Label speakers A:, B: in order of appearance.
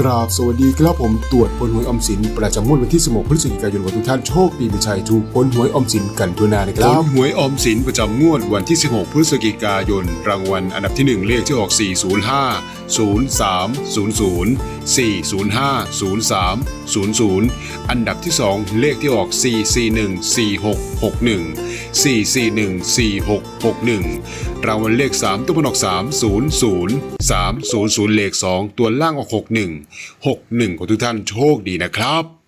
A: กราบสวัสดีครับผมตรวจผลหวยอมสิน ประจำงวดวันที่ 16 พฤศจิกายนวันทุกท่านโชคดีมีชัยถูกผลหวยอมสินกันทั่วหน้านะครั
B: ล
A: บ
B: หวยอมสินประจำงวดวันที่ 16 พฤศจิกายน รางวัลอันดับที่ 1 เลขที่ออก 405 0300 405 0300 อันดับที่ 2 เลขที่ออก 441 4661 441 4661 รางวัลเลข 3 ตัวมันออก 300 300 เลข 2 ตัวล่างออก 61 61 ของทุกท่านโชคดีนะครับ